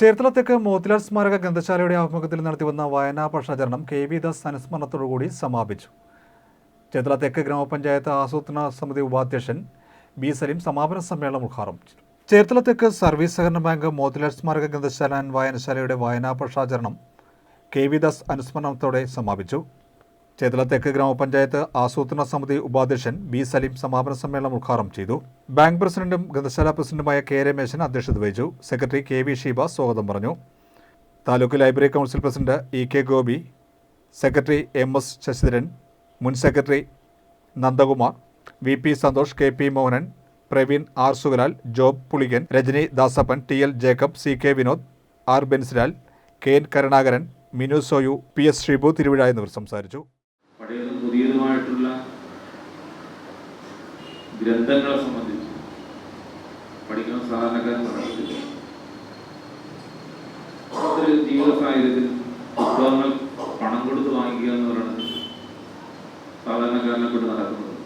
ചേർത്തല തെക്ക് മോത്തിലാൽ സ്മാരക ഗ്രന്ഥശാലയുടെ ആഭിമുഖ്യത്തിൽ നടത്തിവന്ന വായനാ പ്രശ്നാചരണം കെ വി ദാസ് അനുസ്മരണത്തോടുകൂടി സമാപിച്ചു. ചേർത്തല തെക്ക് ഗ്രാമപഞ്ചായത്ത് ആസൂത്രണ സമിതി ഉപാധ്യക്ഷൻ ബി സലീം സമാപന സമ്മേളനം ഉദ്ഘാടനം ചെയ്തു. ചേർത്തല തെക്ക് സർവീസ് സഹകരണ ബാങ്ക് മോത്തിലാൽ സ്മാരക ഗ്രന്ഥശാല വായനശാലയുടെ വായനാ പ്രശ്നാചരണം കെ വി ദാസ് അനുസ്മരണത്തോടെ സമാപിച്ചു. ചേതല തെക്ക് ഗ്രാമപഞ്ചായത്ത് ആസൂത്രണ സമിതി ഉപാധ്യക്ഷൻ ബി സലീം സമാപന സമ്മേളനം ഉദ്ഘാടനം ചെയ്തു. ബാങ്ക് പ്രസിഡന്റും ഗ്രന്ഥശാല പ്രസിഡന്റുമായ കെ രമേശൻ അധ്യക്ഷത വഹിച്ചു. സെക്രട്ടറി കെ വി ഷീബ സ്വാഗതം പറഞ്ഞു. Taluk library council president E K Gopi secretary M S Sasidharan മുൻ secretary Nandakumar V P Santhosh K P Mohanan Praveen R Sugalal Job Pulikan Rajani Dasappan T L Jacob C K Vinod R Bensilal K N Karunakaran Minu Soyu P S Sreebhu Thiruvizha എന്നിവർ സംസാരിച്ചു. പഴയതും പുതിയതുമായിട്ടുള്ള ഗ്രന്ഥങ്ങളെ സംബന്ധിച്ച് പഠിക്കുന്ന സാധാരണക്കാരൻ ഒരു ജീവിത സാഹചര്യത്തിൽ പുസ്തകങ്ങൾ പണം കൊടുത്ത് വാങ്ങിക്കുക എന്ന് പറയുന്നത് സാധാരണക്കാരനെ കൊണ്ട് നടക്കുന്നത്.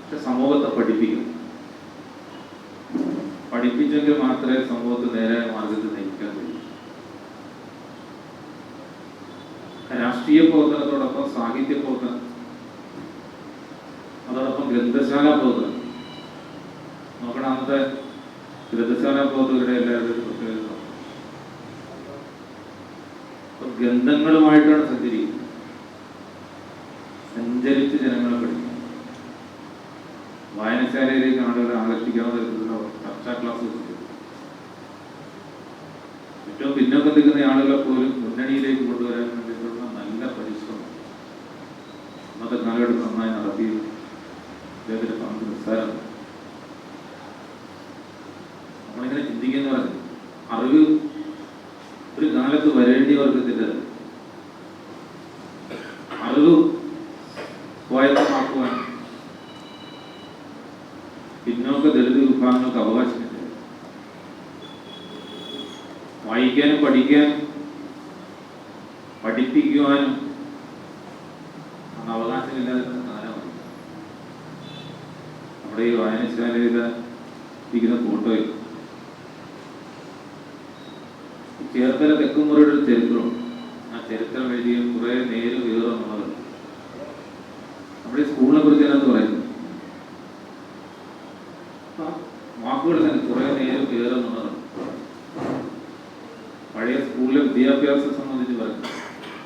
പക്ഷെ സമൂഹത്തെ പഠിപ്പിക്കും. പഠിപ്പിച്ചെങ്കിൽ മാത്രമേ സമൂഹത്തെ നേരായ മാർഗത്തിൽ നയിക്കാൻ കഴിയൂ. രാഷ്ട്രീയ പ്രവർത്തനത്തോടൊപ്പം സാഹിത്യ പ്രവർത്തനം അതോടൊപ്പം ഗ്രന്ഥശാല പ്രവർത്തനം നോക്കണം അന്നത്തെ ഗ്രന്ഥശാല പ്രവർത്തകരുടെ എല്ലാവരും ഗ്രന്ഥങ്ങളുമായിട്ടാണ് സഞ്ചരിക്കുന്നത്. സഞ്ചരിച്ച് ജനങ്ങളെ പഠിക്കും വായനശാലയിലേക്ക് ആളുകളെ ആകർഷിക്കാവുന്ന ചർച്ചാ ക്ലാസ് ഏറ്റവും പിന്നോക്കം നിൽക്കുന്ന ആളുകളെ പോലും അദ്ദേഹത്തിന്റെ പങ്ക് നിസ്സാരം നമ്മളിങ്ങനെ ചിന്തിക്കുന്ന പറയുന്നത് അറിവ് ഒരു കാലത്ത് വരേണ്ടി വർഗത്തിന്റെ അറിവ് സ്വായത്തമാക്കുവാൻ പിന്നോക്ക ദളിത് വിഭാഗങ്ങൾക്ക് അവകാശമില്ല. വായിക്കാനും പഠിക്കാനും പഠിപ്പിക്കുവാനും കാലമാണ് നമ്മുടെ ഈ വായനശാലയിൽ ഇരിക്കുന്ന ഫോട്ടോയിൽ ചേർത്തല തെക്കുമുറയുടെ ഒരു ചരിത്രമുണ്ട്. ആ ചരിത്രം എഴുതിയ കുറെ നേര് വേറെന്നുള്ളത് നമ്മുടെ സ്കൂളിനെ കുറിച്ച് എന്ന് പറയുന്നു വാക്കുകൾ തന്നെ കുറെ നേര് വേറെന്നുള്ളതാണ് പഴയ സ്കൂളിലെ വിദ്യാഭ്യാസം സംബന്ധിച്ച് പറയുന്നു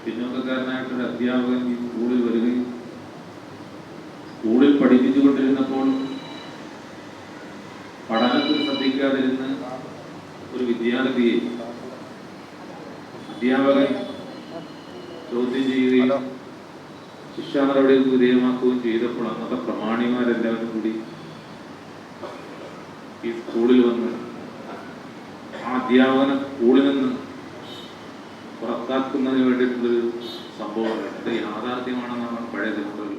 പിന്നോക്കക്കാരനായിട്ടൊരു അധ്യാപകൻ ഈ സ്കൂളിൽ വരികയും സ്കൂളിൽ പഠിപ്പിച്ചുകൊണ്ടിരുന്നപ്പോൾ പഠനത്തിൽ ശ്രദ്ധിക്കാതിരുന്ന് ഒരു വിദ്യാർത്ഥിയെ അധ്യാപകൻ ചോദ്യം ചെയ്യുകയും ശിക്ഷാ നടപടികൾക്ക് വിധേയമാക്കുകയും ചെയ്തപ്പോൾ അന്നത്തെ പ്രമാണിമാരെല്ലാവരും കൂടി ഈ സ്കൂളിൽ വന്ന് ആ അധ്യാപകനെ സ്കൂളിൽ നിന്ന് പുറത്താക്കുന്നതിന് വേണ്ടിയിട്ടുള്ളൊരു സംഭവം ഇത് യാഥാർത്ഥ്യമാണെന്നാണ് പഴയ ദിനങ്ങളിൽ